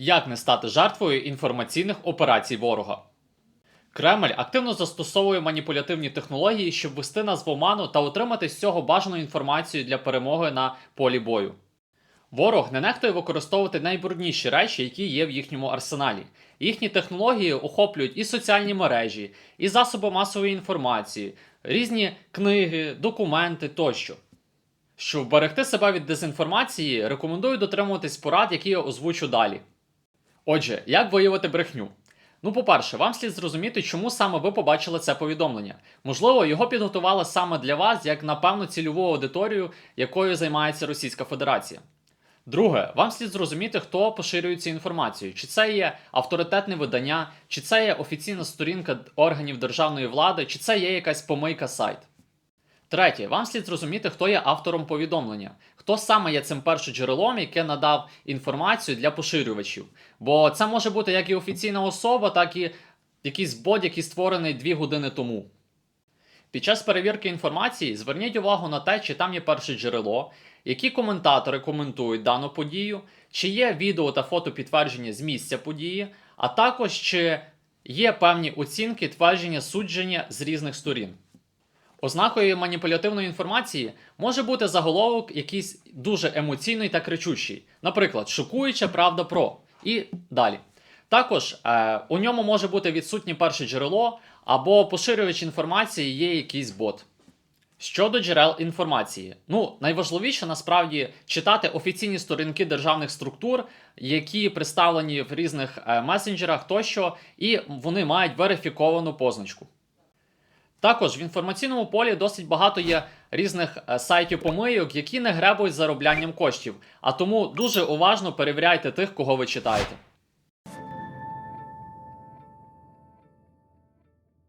Як не стати жертвою інформаційних операцій ворога? Кремль активно застосовує маніпулятивні технології, щоб ввести нас в оману та отримати з цього бажану інформацію для перемоги на полі бою. Ворог не нехтує використовувати найбрудніші речі, які є в їхньому арсеналі. Їхні технології охоплюють і соціальні мережі, і засоби масової інформації, різні книги, документи тощо. Щоб вберегти себе від дезінформації, рекомендую дотримуватись порад, які я озвучу далі. Отже, як виявити брехню? Ну, по-перше, вам слід зрозуміти, чому саме ви побачили це повідомлення. Можливо, його підготували саме для вас, як на певну цільову аудиторію, якою займається Російська Федерація. Друге, вам слід зрозуміти, хто поширює цю інформацію. Чи це є авторитетне видання, чи це є офіційна сторінка органів державної влади, чи це є якась помийка сайт. Третє, вам слід зрозуміти, хто є автором повідомлення, хто саме є цим першоджерелом, яке надав інформацію для поширювачів. Бо це може бути як і офіційна особа, так і якийсь бот, який створений дві години тому. Під час перевірки інформації зверніть увагу на те, чи там є перше джерело, які коментатори коментують дану подію, чи є відео та фото підтвердження з місця події, а також чи є певні оцінки твердження судження з різних сторін. Ознакою маніпулятивної інформації може бути заголовок якийсь дуже емоційний та кричущий, наприклад, шокуюча правда про і далі. Також е, у ньому може бути відсутнє перше джерело або поширювач інформації є якийсь бот. Щодо джерел інформації, ну найважливіше насправді читати офіційні сторінки державних структур, які представлені в різних е, месенджерах тощо, і вони мають верифіковану позначку. Також в інформаційному полі досить багато є різних е, сайтів помийок, які не гребують зароблянням коштів, а тому дуже уважно перевіряйте тих, кого ви читаєте.